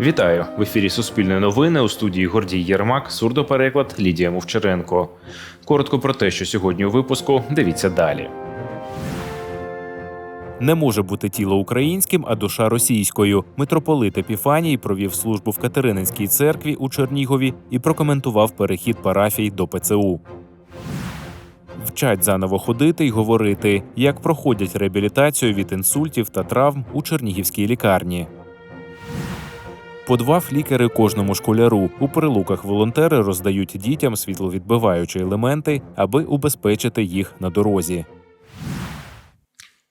Вітаю в ефірі Суспільне новини у студії Гордій Єрмак, сурдопереклад Лідія Мовчаренко. Коротко про те, що сьогодні у випуску. Дивіться далі. Не може бути тіло українським, а душа російською. Митрополит Епіфаній провів службу в Катерининській церкві у Чернігові і прокоментував перехід парафій до ПЦУ. Вчать заново ходити й говорити, як проходять реабілітацію від інсультів та травм у Чернігівській лікарні. Подвав флікери кожному школяру. У прилуках волонтери роздають дітям світловідбиваючі елементи, аби убезпечити їх на дорозі.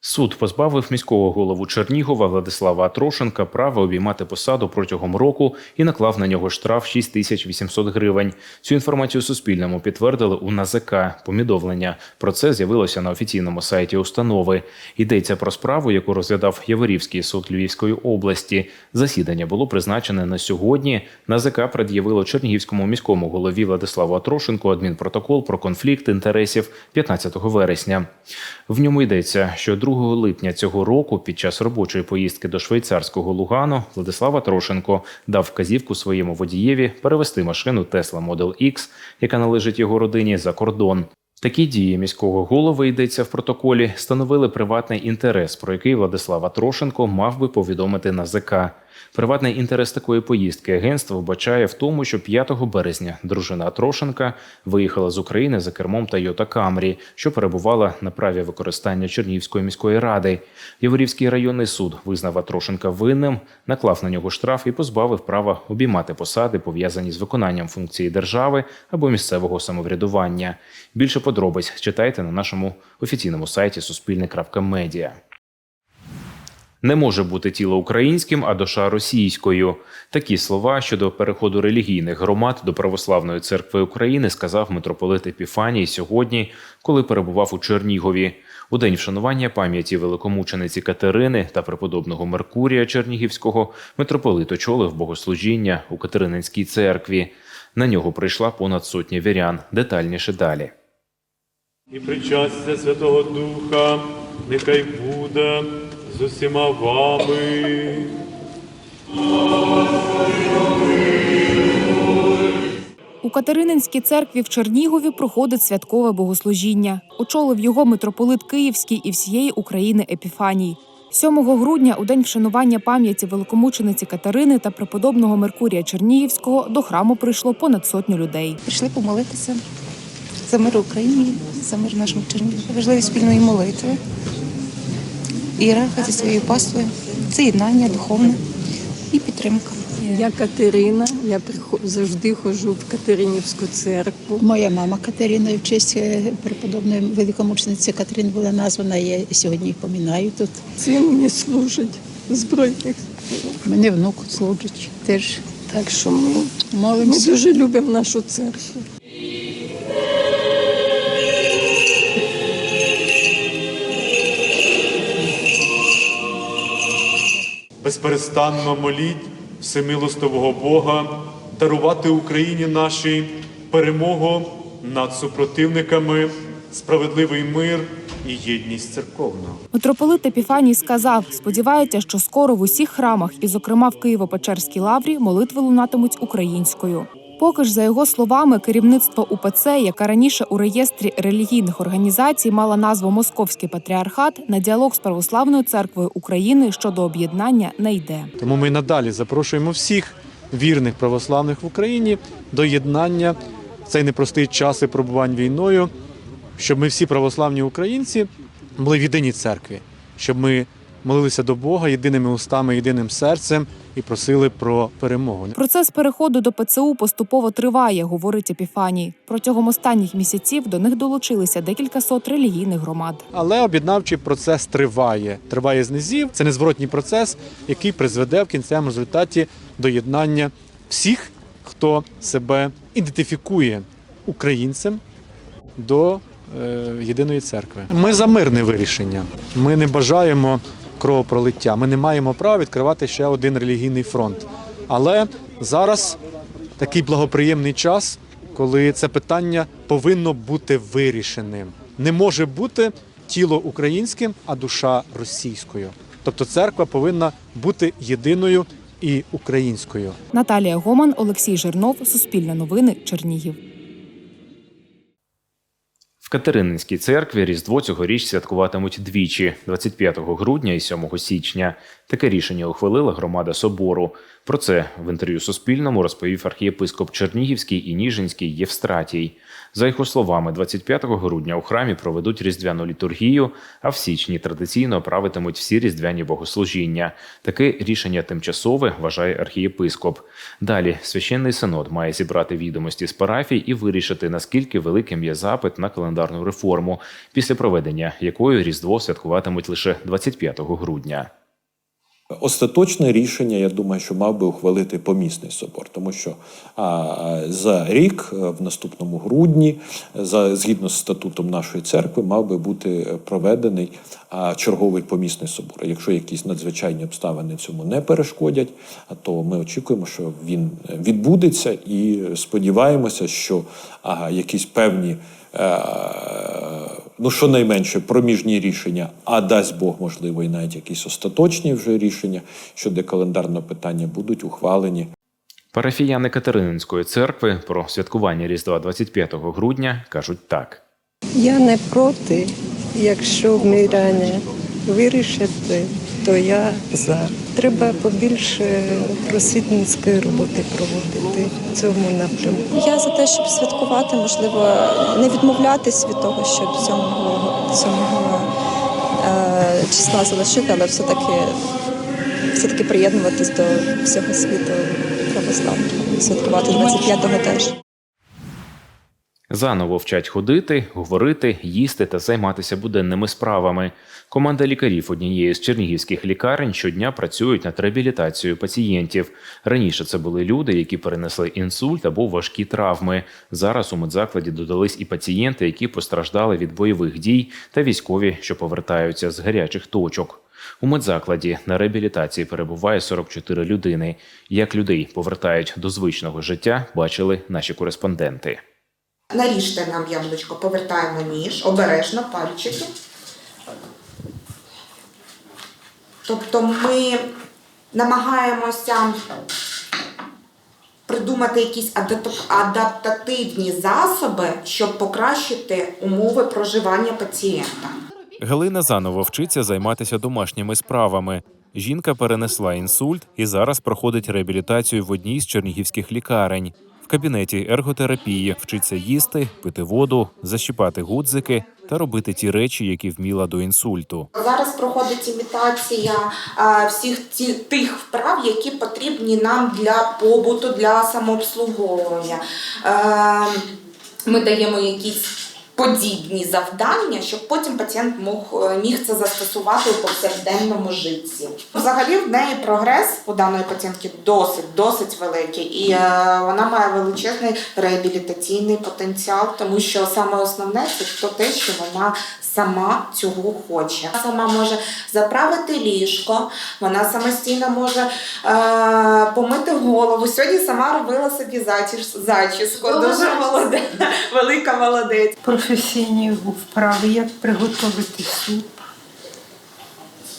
Суд позбавив міського голову Чернігова Владислава Атрошенка права обіймати посаду протягом року і наклав на нього штраф 6800 гривень. Цю інформацію Суспільному підтвердили у НАЗК. Помідовлення про це з'явилося на офіційному сайті установи. Йдеться про справу, яку розглядав Яворівський суд Львівської області. Засідання було призначене на сьогодні. НАЗК пред'явило Чернігівському міському голові Владиславу Атрошенку адмінпротокол про конфлікт інтересів 15 вересня. В ньому йдеться, що 2 липня цього року, під час робочої поїздки до швейцарського Лугану, Владислава Трошенко дав вказівку своєму водієві перевести машину Tesla Model X, яка належить його родині, за кордон. Такі дії міського голови йдеться в протоколі, становили приватний інтерес, про який Владислава Трошенко мав би повідомити НАЗК. Приватний інтерес такої поїздки агентство вбачає в тому, що 5 березня дружина Трошенка виїхала з України за кермом Toyota Camry, що перебувала на праві використання Чернігівської міської ради. Яворівський районний суд визнав Трошенка винним, наклав на нього штраф і позбавив права обіймати посади, пов'язані з виконанням функції держави або місцевого самоврядування. Більше подробиць читайте на нашому офіційному сайті Суспільне.Медіа. Не може бути тіло українським, а душа російською. Такі слова щодо переходу релігійних громад до православної церкви України сказав митрополит Епіфаній сьогодні, коли перебував у Чернігові. У день вшанування пам'яті великомучениці Катерини та преподобного Меркурія Чернігівського митрополит очолив богослужіння у Катерининській церкві. На нього прийшла понад сотня вірян. Детальніше далі. І причастя Святого Духа нехай буде з усіма вами. У Катерининській церкві в Чернігові проходить святкове богослужіння. Очолив його митрополит Київський і всієї України Епіфаній. 7 грудня, у день вшанування пам'яті великомучениці Катерини та преподобного Меркурія Чернігівського, до храму прийшло понад сотню людей. Прийшли помолитися за мир Україні, за мир нашому Чернігові. Важливість спільної молитви. Ієрарха зі своєю паствою. Це єднання духовне і підтримка. Я Катерина, я прихо- завжди ходжу в Катеринівську церкву. Моя мама Катерина в честь е, преподобної великомучениці Катерини була названа. Я сьогодні поминаю тут. Син мені служить збройних. Мене внук служить теж. Так що ми, ми дуже любимо нашу церкву. Безперестанно моліть всемилостового Бога, дарувати Україні нашій перемогу над супротивниками, справедливий мир і єдність церковна. Митрополит Епіфаній сказав, сподівається, що скоро в усіх храмах, і, зокрема, в Києво-Печерській лаврі, молитви лунатимуть українською. Поки ж, за його словами, керівництво УПЦ, яке раніше у реєстрі релігійних організацій мала назву Московський патріархат, на діалог з православною церквою України щодо об'єднання не йде. Тому ми надалі запрошуємо всіх вірних православних в Україні до єднання в цей непростий час і пробувань війною, щоб ми всі православні українці були в єдиній церкві, щоб ми молилися до Бога єдиними устами, єдиним серцем і просили про перемогу. Процес переходу до ПЦУ поступово триває, говорить Епіфаній. Протягом останніх місяців до них долучилися декілька сот релігійних громад. Але об'єднавчий процес триває. Триває з низів. Це незворотній процес, який призведе в кінцевому результаті до єднання всіх, хто себе ідентифікує українцем до е, єдиної церкви. Ми за мирне вирішення. Ми не бажаємо кровопролиття. Ми не маємо права відкривати ще один релігійний фронт. Але зараз такий благоприємний час, коли це питання повинно бути вирішеним. Не може бути тіло українським, а душа російською. Тобто церква повинна бути єдиною і українською. Наталія Гоман, Олексій Жирнов, Суспільне новини, Чернігів. Катерининській церкві Різдво цьогоріч святкуватимуть двічі 25 грудня і 7 січня. Таке рішення ухвалила громада собору. Про це в інтерв'ю Суспільному розповів архієпископ Чернігівський і Ніжинський Євстратій. За його словами, 25 грудня у храмі проведуть різдвяну літургію, а в січні традиційно правитимуть всі різдвяні богослужіння. Таке рішення тимчасове вважає архієпископ. Далі священний синод має зібрати відомості з парафій і вирішити, наскільки великим є запит на календарну реформу, після проведення якої різдво святкуватимуть лише 25 грудня. Остаточне рішення, я думаю, що мав би ухвалити помісний собор, тому що а, за рік, е, в наступному грудні, за згідно з статутом нашої церкви, мав би бути проведений а, черговий помісний собор. Якщо якісь надзвичайні обставини цьому не перешкодять, а то ми очікуємо, що він відбудеться, і сподіваємося, що а, якісь певні. е, ну щонайменше проміжні рішення, а дасть Бог, можливо, і навіть якісь остаточні вже рішення щодо календарного питання будуть ухвалені. Парафіяни Катерининської церкви про святкування Різдва 25 грудня кажуть так. Я не проти, якщо миряне вирішити, то я за. Треба побільше просвітницької роботи проводити в цьому напрямку. Я за те, щоб святкувати, можливо, не відмовлятись від того, щоб 7, 7 е, числа залишити, але все-таки все-таки приєднуватись до всього світу православного. Святкувати 25-го теж. Заново вчать ходити, говорити, їсти та займатися буденними справами. Команда лікарів однієї з чернігівських лікарень щодня працюють над реабілітацією пацієнтів. Раніше це були люди, які перенесли інсульт або важкі травми. Зараз у медзакладі додались і пацієнти, які постраждали від бойових дій, та військові, що повертаються з гарячих точок. У медзакладі на реабілітації перебуває 44 людини. Як людей повертають до звичного життя, бачили наші кореспонденти. Наріжте нам яблучко, повертаємо ніж, обережно пальчики. Тобто ми намагаємося придумати якісь адаптативні засоби, щоб покращити умови проживання пацієнта. Галина заново вчиться займатися домашніми справами. Жінка перенесла інсульт і зараз проходить реабілітацію в одній з чернігівських лікарень. Кабінеті ерготерапії вчиться їсти, пити воду, защіпати гудзики та робити ті речі, які вміла до інсульту. Зараз проходить імітація всіх тих вправ, які потрібні нам для побуту, для самообслуговування. Е, Ми даємо якісь подібні завдання, щоб потім пацієнт мог, е, міг це застосувати у повсякденному житті. Взагалі в неї прогрес у даної пацієнтки досить, досить великий, і е, вона має величезний реабілітаційний потенціал, тому що саме основне це те, що вона сама цього хоче. Вона Сама може заправити ліжко, вона самостійно може е, помити голову. Сьогодні сама робила собі зачіску. Дуже молоде, велика молодець. Професійні вправи, як приготувати суп,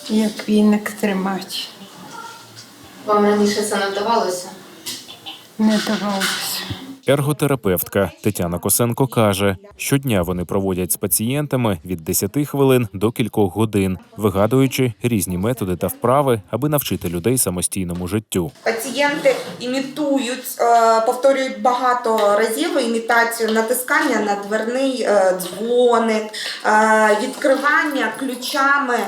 як віник тримати. Вам раніше це не вдавалося? Не давалося. Ерготерапевтка Тетяна Косенко каже, щодня вони проводять з пацієнтами від 10 хвилин до кількох годин, вигадуючи різні методи та вправи, аби навчити людей самостійному життю. Пацієнти імітують, е, повторюють багато разів імітацію натискання на дверний е, дзвоник, е, відкривання ключами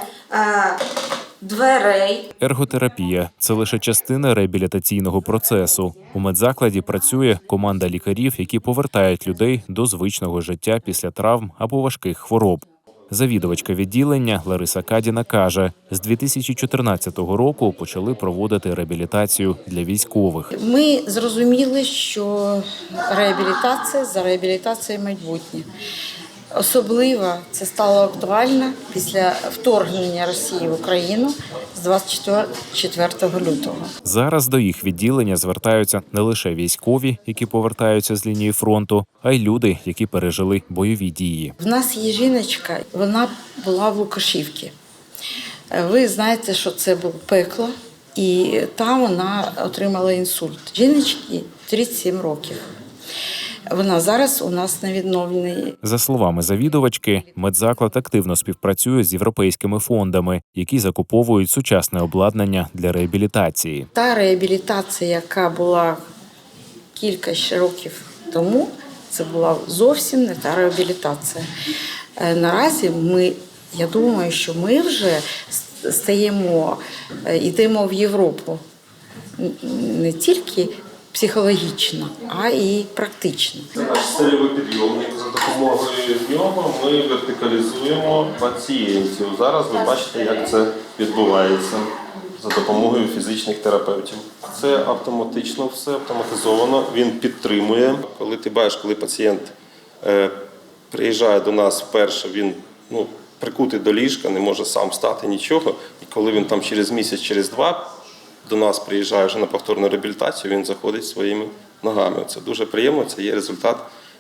дверей. Ерготерапія це лише частина реабілітаційного процесу. У медзакладі працює команда лікарів, які повертають людей до звичного життя після травм або важких хвороб. Завідувачка відділення Лариса Кадіна каже, з 2014 року почали проводити реабілітацію для військових. Ми зрозуміли, що реабілітація за реабілітацією майбутнє. Особливо це стало актуально після вторгнення Росії в Україну з 24 лютого. Зараз до їх відділення звертаються не лише військові, які повертаються з лінії фронту, а й люди, які пережили бойові дії. В нас є жіночка, вона була в Лукашівці. Е, Ви знаєте, що це було пекло. і там вона отримала інсульт. Жіночці 37 років. Вона зараз у нас на відновленні. За словами завідувачки, медзаклад активно співпрацює з європейськими фондами, які закуповують сучасне обладнання для реабілітації. Та реабілітація, яка була кілька ще років тому, це була зовсім не та реабілітація. Е, Наразі ми, я думаю, що ми вже стаємо, е, йдемо в Європу не тільки психологічно, а і практично. Це наш стильовий підйомник. За допомогою нього ми вертикалізуємо пацієнтів. Зараз ви бачите, як це відбувається за допомогою фізичних терапевтів. Це автоматично все автоматизовано. Він підтримує. Коли ти бачиш, коли пацієнт е, приїжджає до нас вперше, він ну, прикутий до ліжка, не може сам встати нічого. І коли він там через місяць, через два до нас приїжджає вже на повторну реабілітацію, він заходить своїми ногами. Це дуже приємно, це є результат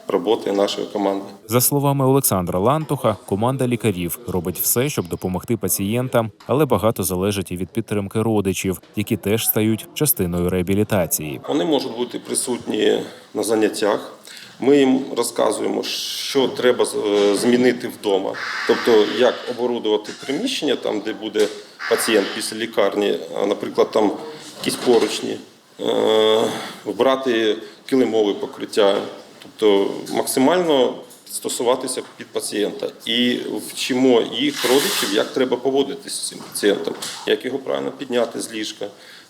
роботи нашої команди. За словами Олександра Лантуха, команда лікарів робить все, щоб допомогти пацієнтам, але багато залежить і від підтримки родичів, які теж стають частиною реабілітації. Вони можуть бути присутні на заняттях. Ми їм розказуємо, що треба е, змінити вдома, тобто як оборудувати приміщення, там, де буде пацієнт після лікарні, наприклад, там якісь поручні, е, вбрати килимове покриття, тобто максимально стосуватися під пацієнта. І вчимо їх родичів, як треба поводитися з цим пацієнтом, як його правильно підняти з ліжка,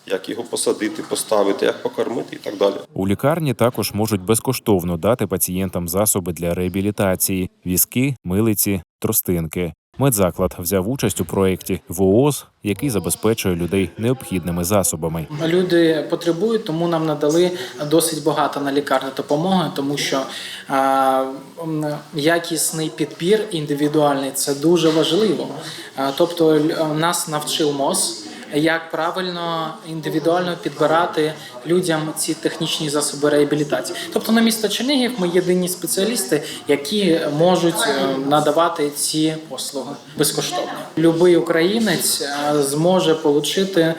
як його посадити, поставити, як покормити і так далі. У лікарні також можуть безкоштовно дати пацієнтам засоби для реабілітації: візки, милиці, тростинки. Медзаклад взяв участь у проєкті ВООЗ, який забезпечує людей необхідними засобами. Люди потребують, тому нам надали досить багато на лікарню допомоги, тому що а, якісний підбір індивідуальний це дуже важливо. А, тобто нас навчив МОЗ. Як правильно індивідуально підбирати людям ці технічні засоби реабілітації? Тобто на місто Чернігів ми єдині спеціалісти, які можуть е, надавати ці послуги безкоштовно. Любий українець е, зможе отримати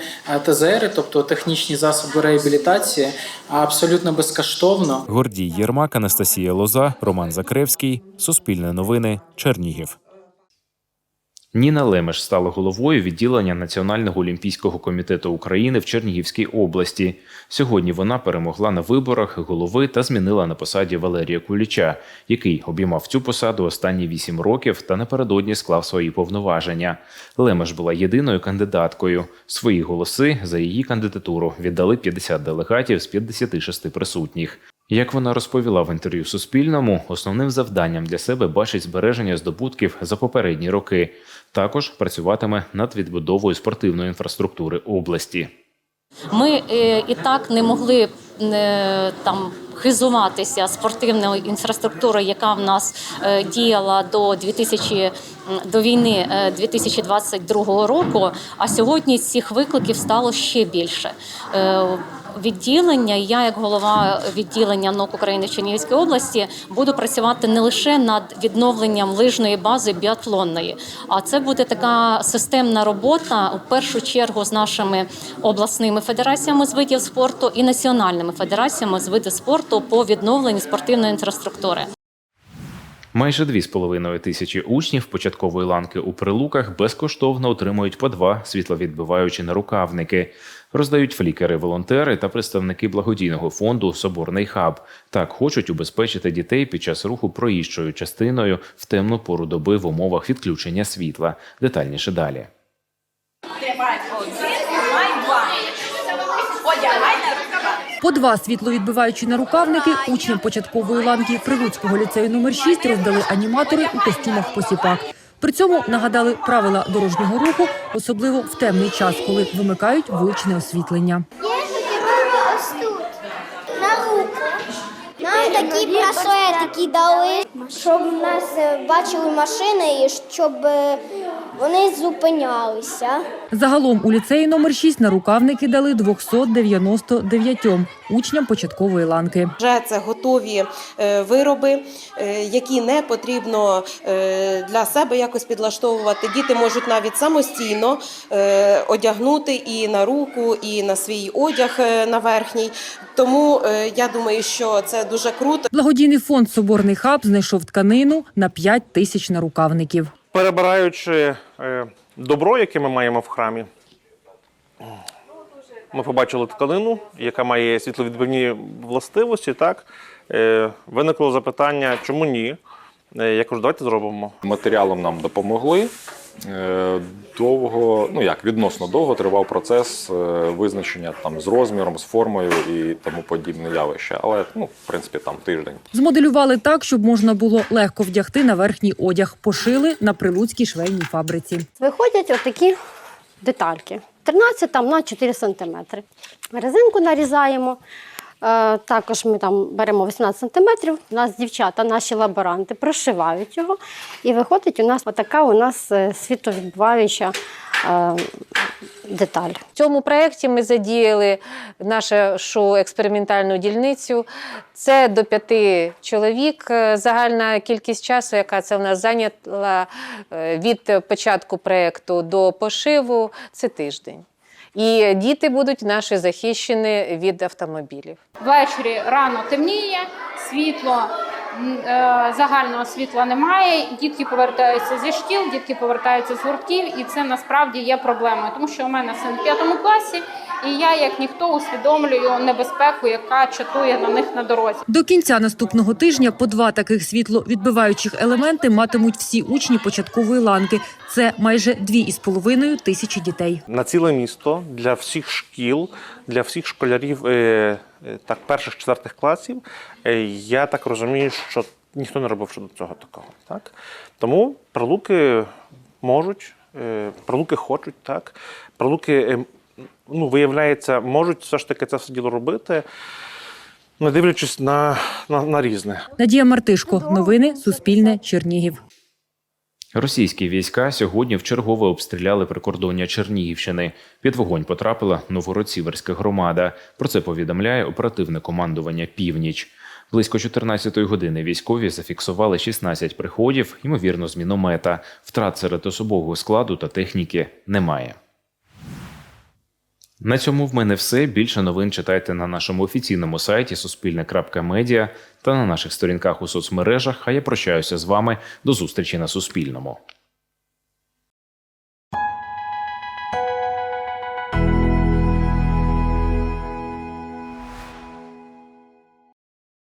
ТЗР, тобто технічні засоби реабілітації, абсолютно безкоштовно. Гордій Єрмак, Анастасія Лоза, Роман Закревський. Суспільне новини. Чернігів. Ніна Лемеш стала головою відділення Національного олімпійського комітету України в Чернігівській області. Сьогодні вона перемогла на виборах голови та змінила на посаді Валерія Куліча, який обіймав цю посаду останні вісім років та напередодні склав свої повноваження. Лемеш була єдиною кандидаткою. Свої голоси за її кандидатуру віддали 50 делегатів з 56 присутніх. Як вона розповіла в інтерв'ю Суспільному, основним завданням для себе бачить збереження здобутків за попередні роки. Також працюватиме над відбудовою спортивної інфраструктури області. Ми е, і так не могли е, там хизуватися спортивною інфраструктурою, яка в нас е, діяла до 2000, м, до війни е, 2022 року. А сьогодні цих викликів стало ще більше. Відділення, я, як голова відділення НОК України в Чернігівській області, буду працювати не лише над відновленням лижної бази біатлонної, а це буде така системна робота у першу чергу з нашими обласними федераціями з видів спорту і національними федераціями з видів спорту по відновленню спортивної інфраструктури. Майже 2,5 тисячі учнів початкової ланки у прилуках безкоштовно отримують по два світловідбиваючі нарукавники. Роздають флікери, волонтери та представники благодійного фонду Соборний хаб. Так хочуть убезпечити дітей під час руху проїжджою частиною в темну пору доби в умовах відключення світла. Детальніше далі. По два світловідбиваючі нарукавники учням початкової ланки Прилуцького ліцею номер 6 роздали аніматори у костюмах посіпак. При цьому нагадали правила дорожнього руху, особливо в темний час, коли вимикають вуличне освітлення. такі браслетики дали, щоб нас е, бачили машини щоб е, Вони зупинялися. Загалом у ліцеї номер 6 на рукавники дали 299 учням початкової ланки. Вже це готові е, вироби, е, які не потрібно е, для себе якось підлаштовувати. Діти можуть навіть самостійно одягнути і на руку, і на свій одяг на верхній. Тому я думаю, що це дуже круто. Благодійний фонд Соборний хаб знайшов тканину на 5 тисяч нарукавників. Перебираючи е, добро, яке ми маємо в храмі, ми побачили тканину, яка має світловідбивні властивості. Так? Е, Виникло запитання, чому ні? Е, Я кажу, давайте зробимо. Матеріалом нам допомогли. Довго, ну як відносно довго тривав процес е, визначення там з розміром, з формою і тому подібне явище. Але ну, в принципі, там тиждень. Змоделювали так, щоб можна було легко вдягти на верхній одяг. Пошили на прилуцькій швейній фабриці. Виходять отакі детальки. 13 там на 4 сантиметри. Резинку нарізаємо. Е, Також ми там беремо 18 сантиметрів. У нас дівчата, наші лаборанти, прошивають його. І виходить у нас отака у нас е, світовідбиваюча е, деталь. В цьому проєкті ми задіяли нашу експериментальну дільницю. Це до п'яти чоловік. Загальна кількість часу, яка це в нас зайняла від початку проєкту до пошиву, це тиждень. І діти будуть наші захищені від автомобілів. Ввечері рано темніє, світло загального світла немає. Дітки повертаються зі шкіл, дітки повертаються з гуртків, і це насправді є проблемою, тому що у мене син в п'ятому класі, і я, як ніхто, усвідомлюю небезпеку, яка чатує на них на дорозі. До кінця наступного тижня по два таких світловідбиваючих елементи матимуть всі учні початкової ланки. Це майже дві із половиною тисячі дітей. На ціле місто для всіх шкіл, для всіх школярів е, е, так, перших четвертих класів. Е, я так розумію, що ніхто не робив щодо цього такого. Так? Тому прилуки можуть, прилуки хочуть, так. Прилуки, ну, виявляється, можуть все ж таки це все діло робити, не дивлячись на, на, на різне. Надія Мартишко, новини Суспільне, Чернігів. Російські війська сьогодні вчергове обстріляли прикордоння Чернігівщини. Під вогонь потрапила Новгород-Сіверська громада. Про це повідомляє оперативне командування Північ. Близько 14-ї години військові зафіксували 16 приходів, ймовірно, з міномета. Втрат серед особового складу та техніки немає. На цьому в мене все. Більше новин читайте на нашому офіційному сайті Суспільне.Медіа та на наших сторінках у соцмережах. А я прощаюся з вами до зустрічі на Суспільному.